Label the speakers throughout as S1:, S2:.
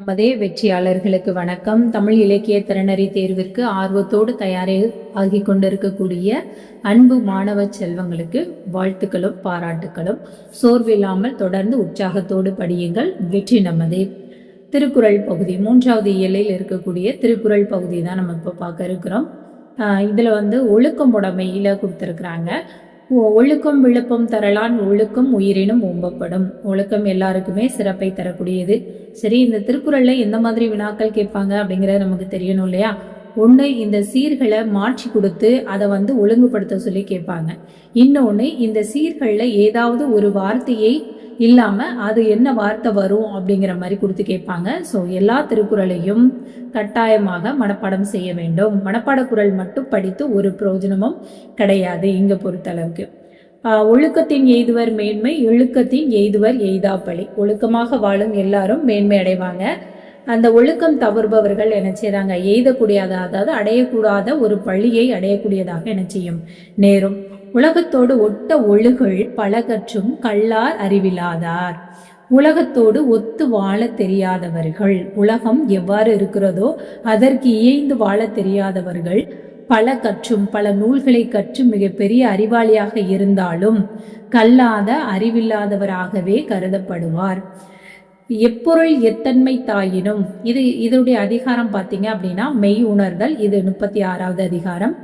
S1: நமதே வெற்றியாளர்களுக்கு வணக்கம் தமிழ் இலக்கிய திறனறி தேர்விற்கு ஆர்வத்தோடு தயாரே ஆகி கொண்டிருக்கக்கூடிய அன்பு மாணவ செல்வங்களுக்கு வாழ்த்துக்களும் பாராட்டுகளும் சோர்வில்லாமல் தொடர்ந்து உற்சாகத்தோடு படியுங்கள் வெற்றி நமதே திருக்குறள் பகுதி மூன்றாவது இயலில் இருக்கக்கூடிய திருக்குறள் பகுதி தான் நம்ம இப்போ பார்க்க இருக்கிறோம் இதில் வந்து ஒழுக்கம் உடமையில் கொடுத்துருக்குறாங்க ஒழுக்கம் விழுப்பம் தரலான் ஒழுக்கம் உயிரினும் ஓம்பப்படும் ஒழுக்கம் எல்லாருக்குமே சிறப்பை தரக்கூடியது சரி இந்த திருக்குறளில் எந்த மாதிரி வினாக்கள் கேட்பாங்க அப்படிங்கறத நமக்கு தெரியணும் இல்லையா ஒன்று இந்த சீர்களை மாற்றி கொடுத்து அதை வந்து ஒழுங்குபடுத்த சொல்லி கேட்பாங்க இன்னொன்று இந்த சீர்களில் ஏதாவது ஒரு வார்த்தையை இல்லாமல் அது என்ன வார்த்தை வரும் அப்படிங்கிற மாதிரி கொடுத்து கேட்பாங்க ஸோ எல்லா திருக்குறளையும் கட்டாயமாக மனப்பாடம் செய்ய வேண்டும் மனப்பாட குரல் மட்டும் படித்து ஒரு பிரயோஜனமும் கிடையாது இங்கே பொறுத்தளவுக்கு ஒழுக்கத்தின் எய்துவர் மேன்மை எழுக்கத்தின் எய்துவர் எய்தாப்பழி ஒழுக்கமாக வாழும் எல்லாரும் மேன்மை அடைவாங்க அந்த ஒழுக்கம் தவறுபவர்கள் என்ன செய்கிறாங்க எய்தக்கூடியதாக அதாவது அடையக்கூடாத ஒரு பள்ளியை அடையக்கூடியதாக என்ன செய்யும் நேரும் உலகத்தோடு ஒட்ட ஒழுகல் பலகற்றும் கள்ளார் அறிவிலாதார் உலகத்தோடு ஒத்து வாழ தெரியாதவர்கள் உலகம் எவ்வாறு இருக்கிறதோ அதற்கு இயைந்து வாழ தெரியாதவர்கள் பல கற்றும் பல நூல்களை கற்று மிகப்பெரிய அறிவாளியாக இருந்தாலும் கல்லாத அறிவில்லாதவராகவே கருதப்படுவார் எப்பொருள் எத்தன்மை தாயினும் இது இதனுடைய அதிகாரம் பார்த்தீங்க அப்படின்னா மெய் உணர்தல் இது முப்பத்தி ஆறாவது அதிகாரம்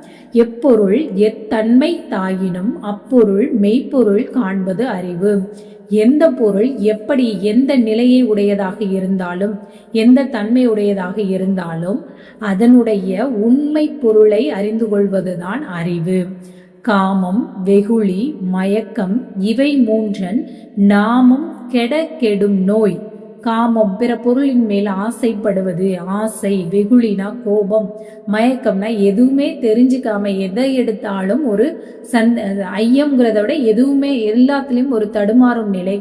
S1: எப்பொருள் எத்தன்மை தாயினும் அப்பொருள் மெய்ப்பொருள் காண்பது அறிவு எந்த பொருள் எப்படி எந்த நிலையை உடையதாக இருந்தாலும் எந்த தன்மை உடையதாக இருந்தாலும் அதனுடைய உண்மை பொருளை அறிந்து கொள்வதுதான் அறிவு காமம் வெகுளி மயக்கம் இவை மூன்றன் நாமம் கெட கெடும் நோய் காமம் பிற பொருளின் மேல் ஆசைப்படுவது ஆசை வெகுளினா கோபம் மயக்கம்னா எதுவுமே தெரிஞ்சுக்காம எதை எடுத்தாலும் ஒரு சந்த ஐயம்ங்கிறத விட எதுவுமே எல்லாத்துலேயும் ஒரு தடுமாறும் நிலை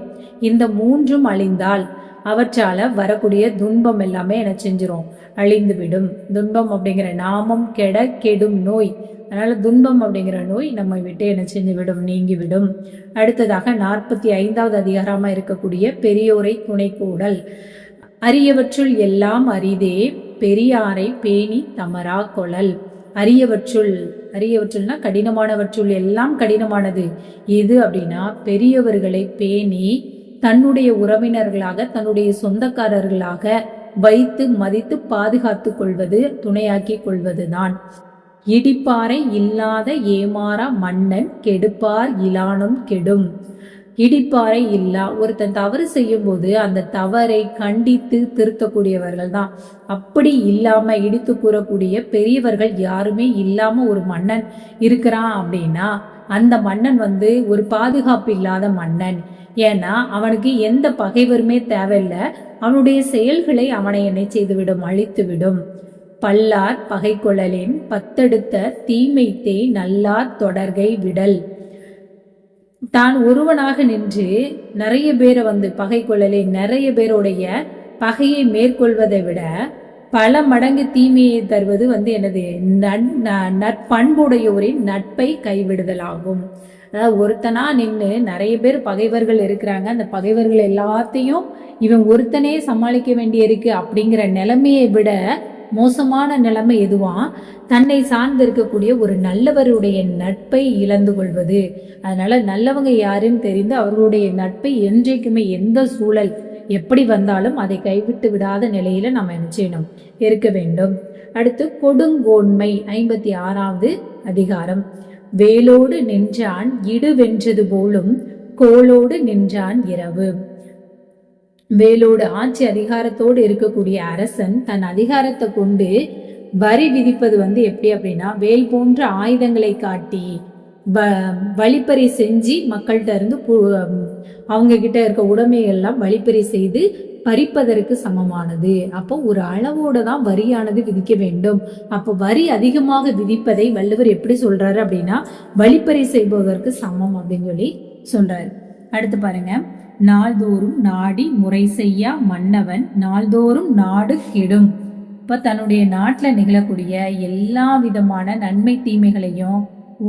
S1: இந்த மூன்றும் அழிந்தால் அவற்றால வரக்கூடிய துன்பம் எல்லாமே என செஞ்சிரும் அழிந்துவிடும் துன்பம் அப்படிங்கிற நாமம் கெட கெடும் நோய் அதனால் துன்பம் அப்படிங்கிற நோய் நம்மை விட்டு என்ன செஞ்சு விடும் நீங்கிவிடும் அடுத்ததாக நாற்பத்தி ஐந்தாவது அதிகாரமாக இருக்கக்கூடிய பெரியோரை துணைக்கூடல் அரியவற்றுள் எல்லாம் அரிதே பெரியாரை பேணி தமரா கொழல் அரியவற்றுள் அரியவற்றுள்னா கடினமானவற்றுள் எல்லாம் கடினமானது எது அப்படின்னா பெரியவர்களை பேணி தன்னுடைய உறவினர்களாக தன்னுடைய சொந்தக்காரர்களாக வைத்து மதித்து பாதுகாத்துக் கொள்வது துணையாக்கி கொள்வதுதான் இடிப்பாறை இல்லாத ஏமாறா மன்னன் கெடுப்பார் இலானும் கெடும் இடிப்பாறை இல்லா ஒருத்தன் தவறு செய்யும் போது அந்த தவறை கண்டித்து திருத்தக்கூடியவர்கள் தான் அப்படி இல்லாம இடித்து கூறக்கூடிய பெரியவர்கள் யாருமே இல்லாம ஒரு மன்னன் இருக்கிறான் அப்படின்னா அந்த மன்னன் வந்து ஒரு பாதுகாப்பு இல்லாத மன்னன் ஏன்னா அவனுக்கு எந்த பகைவருமே தேவையில்லை அவனுடைய செயல்களை அவனை என்னை செய்துவிடும் அழித்துவிடும் பல்லார் பகை கொள்ளலேன் பத்தெடுத்த தீமை தேய் நல்லார் தொடர்கை விடல் தான் ஒருவனாக நின்று நிறைய பேரை வந்து பகை கொள்ளலே நிறைய பேருடைய பகையை மேற்கொள்வதை விட பல மடங்கு தீமையை தருவது வந்து எனது நட்பண்புடையோரின் நட்பை கைவிடுதலாகும் அதாவது ஒருத்தனாக நின்று நிறைய பேர் பகைவர்கள் இருக்கிறாங்க அந்த பகைவர்கள் எல்லாத்தையும் இவன் ஒருத்தனே சமாளிக்க வேண்டிய இருக்கு அப்படிங்கிற நிலைமையை விட மோசமான நிலைமை எதுவான் தன்னை சார்ந்து இருக்கக்கூடிய ஒரு நல்லவருடைய நட்பை இழந்து கொள்வது அதனால நல்லவங்க யாருன்னு தெரிந்து அவர்களுடைய நட்பை என்றைக்குமே எந்த சூழல் எப்படி வந்தாலும் அதை கைவிட்டு விடாத நிலையில நம்ம என்ன செய்யணும் இருக்க வேண்டும் அடுத்து கொடுங்கோன்மை ஐம்பத்தி ஆறாவது அதிகாரம் வேலோடு நின்றான் இடுவென்றது போலும் கோலோடு நின்றான் இரவு வேலோடு ஆட்சி அதிகாரத்தோடு இருக்கக்கூடிய அரசன் தன் அதிகாரத்தை கொண்டு வரி விதிப்பது வந்து எப்படி அப்படின்னா வேல் போன்ற ஆயுதங்களை காட்டி வழிப்பறி செஞ்சு மக்கள்கிட்ட இருந்து அவங்க கிட்ட இருக்க உடமைகள்லாம் வழிப்பறி செய்து பறிப்பதற்கு சமமானது அப்போ ஒரு அளவோட தான் வரியானது விதிக்க வேண்டும் அப்போ வரி அதிகமாக விதிப்பதை வள்ளுவர் எப்படி சொல்றாரு அப்படின்னா வழிப்பறை செய்பவதற்கு சமம் அப்படின்னு சொல்லி சொல்றாரு அடுத்து பாருங்க நாள்தோறும் நாடி முறை செய்யா மன்னவன் நாள்தோறும் நாடு கெடும் இப்ப தன்னுடைய நாட்டில் நிகழக்கூடிய எல்லா விதமான நன்மை தீமைகளையும்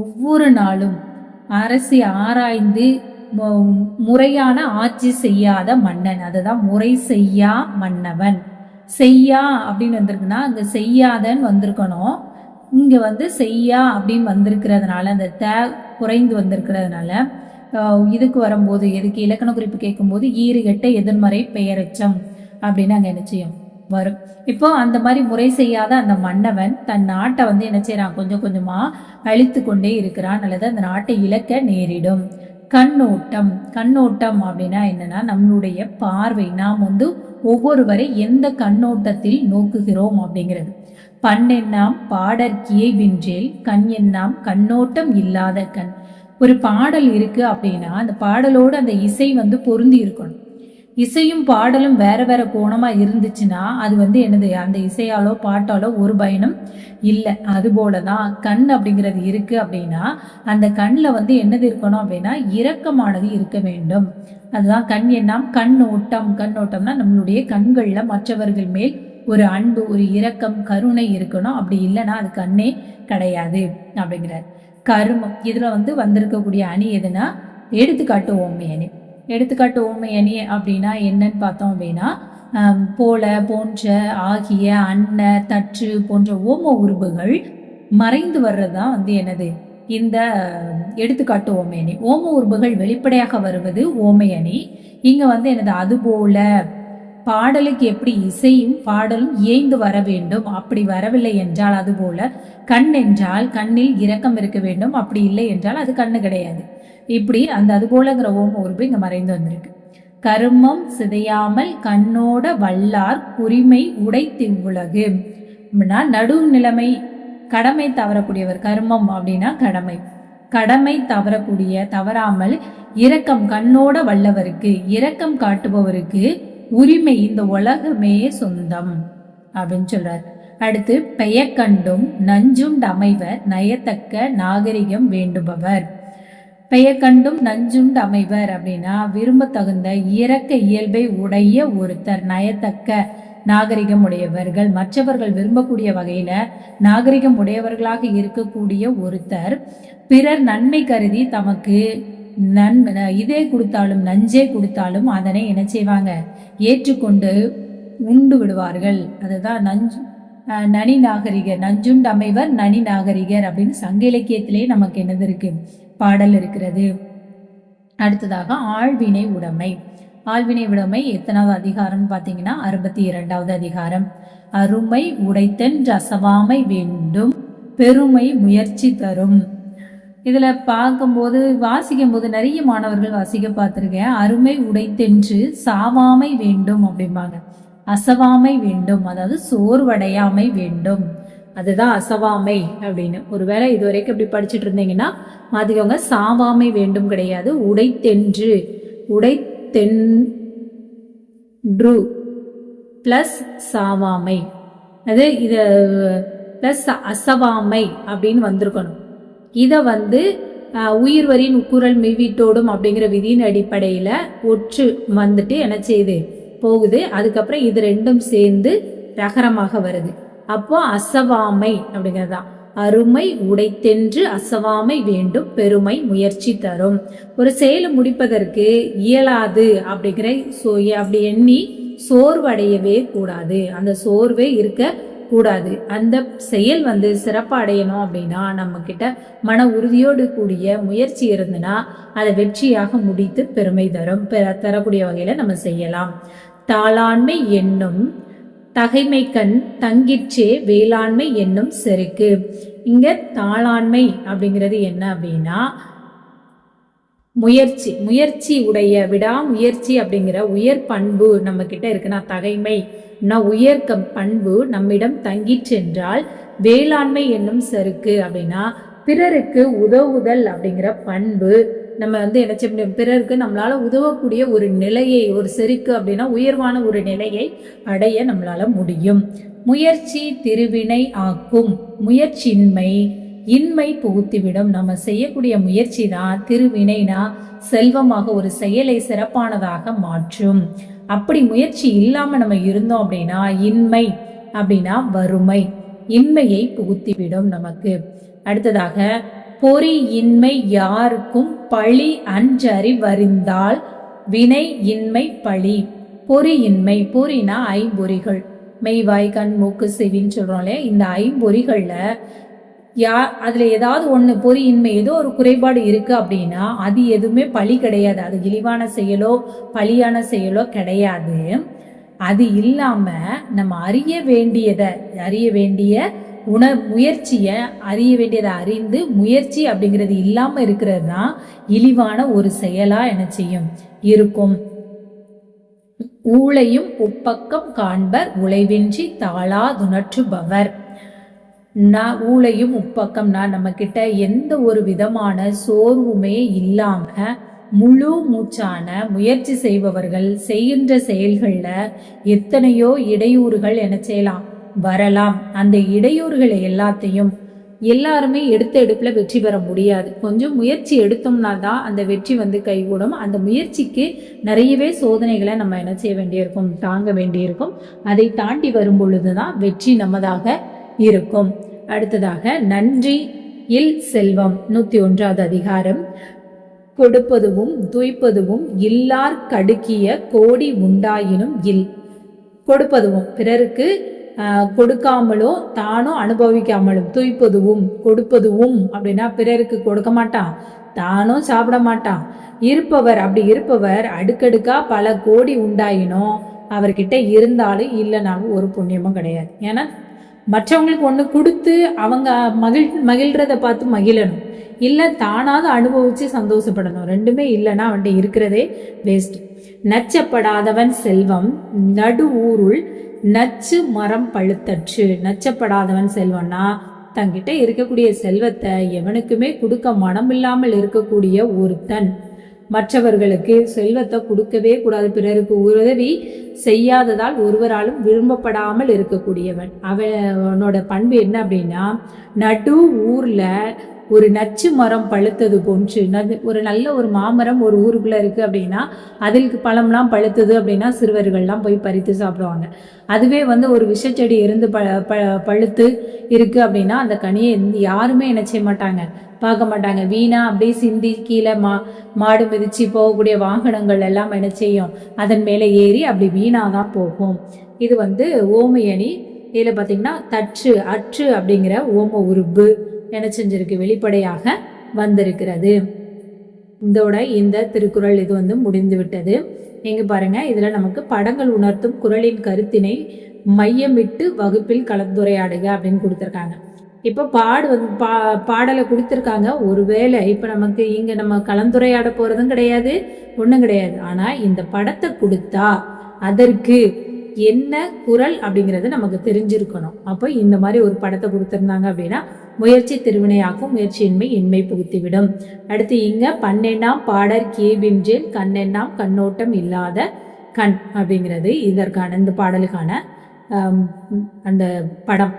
S1: ஒவ்வொரு நாளும் அரசி ஆராய்ந்து முறையான ஆட்சி செய்யாத மன்னன் அதுதான் முறை செய்யா மன்னவன் செய்யா அப்படின்னு வந்திருக்குன்னா அங்கே செய்யாதன்னு வந்திருக்கணும் இங்கே வந்து செய்யா அப்படின்னு வந்திருக்கிறதுனால அந்த த குறைந்து வந்திருக்கிறதுனால இதுக்கு வரும்போது எதுக்கு இலக்கண குறிப்பு கேட்கும்போது ஈறுகட்ட எதிர்மறை பெயரச்சம் அப்படின்னு அங்கே என்ன செய்யும் வரும் இப்போ அந்த மாதிரி முறை செய்யாத அந்த மன்னவன் தன் நாட்டை வந்து என்ன செய்யறான் கொஞ்சம் கொஞ்சமா அழித்து கொண்டே இருக்கிறான் அல்லது அந்த நாட்டை இழக்க நேரிடும் கண்ணோட்டம் கண்ணோட்டம் அப்படின்னா என்னன்னா நம்மளுடைய பார்வை நாம் வந்து ஒவ்வொருவரை எந்த கண்ணோட்டத்தில் நோக்குகிறோம் அப்படிங்கிறது பண்ணெண்ணாம் பாடற்கியை வென்றேல் கண் எண்ணாம் கண்ணோட்டம் இல்லாத கண் ஒரு பாடல் இருக்கு அப்படின்னா அந்த பாடலோடு அந்த இசை வந்து பொருந்தி இருக்கணும் இசையும் பாடலும் வேற வேற கோணமாக இருந்துச்சுன்னா அது வந்து என்னது அந்த இசையாலோ பாட்டாலோ ஒரு பயனும் இல்லை அது தான் கண் அப்படிங்கிறது இருக்கு அப்படின்னா அந்த கண்ணில் வந்து என்னது இருக்கணும் அப்படின்னா இரக்கமானது இருக்க வேண்டும் அதுதான் கண் என்னாம் கண் ஓட்டம் கண் ஓட்டம்னா நம்மளுடைய கண்களில் மற்றவர்கள் மேல் ஒரு அன்பு ஒரு இரக்கம் கருணை இருக்கணும் அப்படி இல்லைன்னா அது கண்ணே கிடையாது அப்படிங்கிறார் கருமம் இதில் வந்து வந்திருக்கக்கூடிய அணி எதுனா எடுத்துக்காட்டு அணி எடுத்துக்காட்டு ஓமை அணி அப்படின்னா என்னன்னு பார்த்தோம் அப்படின்னா போல போன்ற ஆகிய அன்ன தற்று போன்ற ஓம உருபுகள் மறைந்து வர்றது தான் வந்து என்னது இந்த எடுத்துக்காட்டு ஓமை அணி ஓம உருபுகள் வெளிப்படையாக வருவது ஓமை அணி இங்கே வந்து எனது அதுபோல பாடலுக்கு எப்படி இசையும் பாடலும் இயைந்து வர வேண்டும் அப்படி வரவில்லை என்றால் அதுபோல கண் என்றால் கண்ணில் இரக்கம் இருக்க வேண்டும் அப்படி இல்லை என்றால் அது கண்ணு கிடையாது இப்படி அந்த அது போலங்கிற ஓம உறுப்பு இங்கே மறைந்து வந்திருக்கு கருமம் சிதையாமல் கண்ணோட வல்லார் உரிமை உடை திவ்வுலகு அப்படின்னா நடு நிலைமை கடமை தவறக்கூடியவர் கர்மம் அப்படின்னா கடமை கடமை தவறக்கூடிய தவறாமல் இரக்கம் கண்ணோட வல்லவருக்கு இரக்கம் காட்டுபவருக்கு உரிமை இந்த உலகமே சொந்தம் அப்படின்னு சொல்றார் அடுத்து பெயக்கண்டும் நஞ்சும் நயத்தக்க நாகரிகம் வேண்டுபவர் பெயர் கண்டும் நஞ்சுண்டு அமைவர் அப்படின்னா விரும்பத்தகுந்த இறக்க இயல்பை உடைய ஒருத்தர் நயத்தக்க நாகரிகம் உடையவர்கள் மற்றவர்கள் விரும்பக்கூடிய வகையில நாகரிகம் உடையவர்களாக இருக்கக்கூடிய ஒருத்தர் பிறர் நன்மை கருதி தமக்கு நன் இதே கொடுத்தாலும் நஞ்சே கொடுத்தாலும் அதனை என்ன செய்வாங்க ஏற்றுக்கொண்டு உண்டு விடுவார்கள் அதுதான் நஞ்சு நனி நாகரிகர் நஞ்சுண்டு அமைவர் நனி நாகரிகர் அப்படின்னு சங்க இலக்கியத்திலேயே நமக்கு என்னது இருக்கு பாடல் இருக்கிறது அடுத்ததாக ஆழ்வினை உடைமை ஆழ்வினை உடைமை எத்தனாவது அதிகாரம்னு பார்த்தீங்கன்னா அறுபத்தி இரண்டாவது அதிகாரம் அருமை உடைத்தன் ரசவாமை வேண்டும் பெருமை முயற்சி தரும் இதில் பார்க்கும்போது வாசிக்கும் போது நிறைய மாணவர்கள் வாசிக்க பார்த்துருக்கேன் அருமை உடைத்தென்று சாவாமை வேண்டும் அப்படிம்பாங்க அசவாமை வேண்டும் அதாவது சோர்வடையாமை வேண்டும் அதுதான் அசவாமை அப்படின்னு ஒருவேளை இது வரைக்கும் இப்படி படிச்சுட்டு இருந்தீங்கன்னா மாத்திக்கோங்க சாவாமை வேண்டும் கிடையாது உடைத்தென்று உடைத்தென்று பிளஸ் சாவாமை அது இது பிளஸ் அசவாமை அப்படின்னு வந்திருக்கணும் இதை வந்து உயிர் வரின் குரல் அப்படிங்கிற விதியின் அடிப்படையில் ஒற்று வந்துட்டு என்ன செய்யுது போகுது அதுக்கப்புறம் இது ரெண்டும் சேர்ந்து ரகரமாக வருது அப்போ அசவாமை அப்படிங்கிறது அருமை உடைத்தென்று அசவாமை வேண்டும் பெருமை முயற்சி தரும் ஒரு செயலை முடிப்பதற்கு இயலாது அப்படிங்கிற சோ அப்படி எண்ணி சோர்வடையவே கூடாது அந்த சோர்வே இருக்க கூடாது அந்த செயல் வந்து சிறப்படையணும் அப்படின்னா நம்ம கிட்ட மன உறுதியோடு கூடிய முயற்சி இருந்ததுன்னா அதை வெற்றியாக முடித்து பெருமை தரும் தரக்கூடிய வகையில நம்ம செய்யலாம் தாளாண்மை என்னும் தகைமை கண் தங்கிற்றே வேளாண்மை என்னும் செருக்கு இங்க தாளாண்மை அப்படிங்கிறது என்ன அப்படின்னா முயற்சி முயற்சி உடைய விடா முயற்சி அப்படிங்கிற உயர் பண்பு நம்ம கிட்ட இருக்குன்னா தகைமை உயர் பண்பு நம்மிடம் தங்கி சென்றால் வேளாண்மை என்னும் சருக்கு அப்படின்னா பிறருக்கு உதவுதல் அப்படிங்கிற பண்பு நம்ம வந்து என்ன செய்ய பிறருக்கு நம்மளால் உதவக்கூடிய ஒரு நிலையை ஒரு செருக்கு அப்படின்னா உயர்வான ஒரு நிலையை அடைய நம்மளால் முடியும் முயற்சி திருவினை ஆக்கும் முயற்சியின்மை இன்மை புகுத்திவிடும் நம்ம செய்யக்கூடிய முயற்சி தான் திருவினைனா செல்வமாக ஒரு செயலை சிறப்பானதாக மாற்றும் அப்படி முயற்சி இல்லாம நம்ம இருந்தோம் அப்படின்னா இன்மை அப்படின்னா வறுமை இன்மையை புகுத்திவிடும் நமக்கு அடுத்ததாக பொறி இன்மை யாருக்கும் பழி அஞ்சறி வரிந்தால் வினை இன்மை பழி பொறி இன்மை பொறினா ஐம்பொறிகள் மெய்வாய் கண் மூக்கு செவின்னு சொல்றோம் இல்லையா இந்த ஐம்பொறிகள்ல யா அதில் ஏதாவது ஒன்று பொறி இன்மை ஏதோ ஒரு குறைபாடு இருக்குது அப்படின்னா அது எதுவுமே பழி கிடையாது அது இழிவான செயலோ பழியான செயலோ கிடையாது அது இல்லாமல் நம்ம அறிய வேண்டியதை அறிய வேண்டிய உண முயற்சியை அறிய வேண்டியதை அறிந்து முயற்சி அப்படிங்கிறது இல்லாமல் இருக்கிறது தான் இழிவான ஒரு செயலாக என்ன செய்யும் இருக்கும் ஊழையும் உப்பக்கம் காண்பர் உழைவின்றி தாளா துணற்றுபவர் நான் ஊழையும் உப்பக்கம்னா நம்ம கிட்ட எந்த ஒரு விதமான சோர்வுமே இல்லாம முழு மூச்சான முயற்சி செய்பவர்கள் செய்கின்ற செயல்களில் எத்தனையோ இடையூறுகள் என செய்யலாம் வரலாம் அந்த இடையூறுகளை எல்லாத்தையும் எல்லாருமே எடுத்த எடுப்பில் வெற்றி பெற முடியாது கொஞ்சம் முயற்சி எடுத்தோம்னா தான் அந்த வெற்றி வந்து கைகூடும் அந்த முயற்சிக்கு நிறையவே சோதனைகளை நம்ம என்ன செய்ய வேண்டியிருக்கும் தாங்க வேண்டியிருக்கும் அதை தாண்டி வரும் பொழுது தான் வெற்றி நமதாக இருக்கும் அடுத்ததாக நன்றி இல் செல்வம் நூற்றி ஒன்றாவது அதிகாரம் கொடுப்பதுவும் துய்ப்பதுவும் இல்லார் கடுக்கிய கோடி உண்டாயினும் இல் கொடுப்பதுவும் பிறருக்கு கொடுக்காமலும் தானும் அனுபவிக்காமலும் தூய்ப்பதுவும் கொடுப்பதுவும் அப்படின்னா பிறருக்கு கொடுக்க மாட்டான் தானும் சாப்பிட மாட்டான் இருப்பவர் அப்படி இருப்பவர் அடுக்கடுக்கா பல கோடி உண்டாயினும் அவர்கிட்ட இருந்தாலும் இல்லைனாலும் ஒரு புண்ணியமும் கிடையாது ஏன்னா மற்றவங்களுக்கு ஒன்று கொடுத்து அவங்க மகிழ் மகிழ்கிறத பார்த்து மகிழணும் இல்லை தானாவது அனுபவித்து சந்தோஷப்படணும் ரெண்டுமே இல்லைன்னா அவன்கிட்ட இருக்கிறதே வேஸ்ட் நச்சப்படாதவன் செல்வம் நடு ஊருள் நச்சு மரம் பழுத்தற்று நச்சப்படாதவன் செல்வனா தங்கிட்ட இருக்கக்கூடிய செல்வத்தை எவனுக்குமே கொடுக்க மனம் இல்லாமல் இருக்கக்கூடிய ஒருத்தன் மற்றவர்களுக்கு செல்வத்தை கொடுக்கவே கூடாது பிறருக்கு உதவி செய்யாததால் ஒருவராலும் விரும்பப்படாமல் இருக்கக்கூடியவன் அவனோட பண்பு என்ன அப்படின்னா நடு ஊர்ல ஒரு நச்சு மரம் பழுத்தது போன்று ஒரு நல்ல ஒரு மாமரம் ஒரு ஊருக்குள்ளே இருக்குது அப்படின்னா அதற்கு பழம்லாம் பழுத்தது அப்படின்னா சிறுவர்கள்லாம் போய் பறித்து சாப்பிடுவாங்க அதுவே வந்து ஒரு விஷச்செடி இருந்து ப ப பழுத்து இருக்குது அப்படின்னா அந்த கனியை யாருமே என்ன செய்ய மாட்டாங்க பார்க்க மாட்டாங்க வீணா அப்படியே சிந்தி கீழே மா மாடு மிதித்து போகக்கூடிய வாகனங்கள் எல்லாம் என்ன செய்யும் அதன் மேலே ஏறி அப்படி வீணாக தான் போகும் இது வந்து ஓமையணி இதில் பார்த்தீங்கன்னா தற்று அற்று அப்படிங்கிற ஓம உருப்பு என்ன செஞ்சிருக்கு வெளிப்படையாக வந்திருக்கிறது இதோட இந்த திருக்குறள் இது வந்து முடிந்து விட்டது நீங்க பாருங்க இதில் நமக்கு படங்கள் உணர்த்தும் குரலின் கருத்தினை மையமிட்டு வகுப்பில் கலந்துரையாடுக அப்படின்னு கொடுத்துருக்காங்க இப்போ பாடு வந்து பா பாடலை கொடுத்துருக்காங்க ஒருவேளை இப்போ நமக்கு இங்கே நம்ம கலந்துரையாட போகிறதும் கிடையாது ஒன்றும் கிடையாது ஆனால் இந்த படத்தை கொடுத்தா அதற்கு என்ன குரல் அப்படிங்கிறது நமக்கு தெரிஞ்சிருக்கணும் அப்போ இந்த மாதிரி ஒரு படத்தை கொடுத்துருந்தாங்க அப்படின்னா முயற்சி திருவினையாக்கும் முயற்சியின்மை இன்மை புகுத்திவிடும் அடுத்து இங்க பன்னெண்டாம் பாடர் கேபிம்ஜேல் கண்ணெண்ணாம் கண்ணோட்டம் இல்லாத கண் அப்படிங்கிறது இதற்கான இந்த பாடலுக்கான அந்த படம்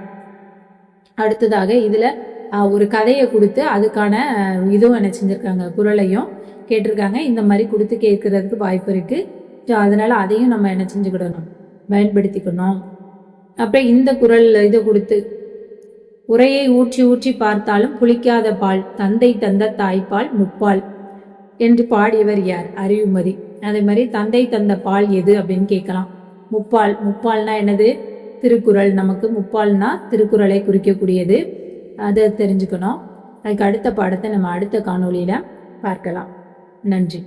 S1: அடுத்ததாக இதில் ஒரு கதையை கொடுத்து அதுக்கான இதுவும் என்ன செஞ்சுருக்காங்க குரலையும் கேட்டிருக்காங்க இந்த மாதிரி கொடுத்து கேட்கறதுக்கு வாய்ப்பு இருக்குது ஸோ அதனால் அதையும் நம்ம என்ன செஞ்சுக்கிடணும் பயன்படுத்திக்கணும் அப்புறம் இந்த குரலில் இதை கொடுத்து உரையை ஊற்றி ஊற்றி பார்த்தாலும் புளிக்காத பால் தந்தை தந்த தாய்ப்பால் முப்பால் என்று பாடியவர் யார் அறிவுமதி அதே மாதிரி தந்தை தந்த பால் எது அப்படின்னு கேட்கலாம் முப்பால் முப்பால்னா என்னது திருக்குறள் நமக்கு முப்பால்னா திருக்குறளை குறிக்கக்கூடியது அதை தெரிஞ்சுக்கணும் அதுக்கு அடுத்த பாடத்தை நம்ம அடுத்த காணொலியில் பார்க்கலாம் நன்றி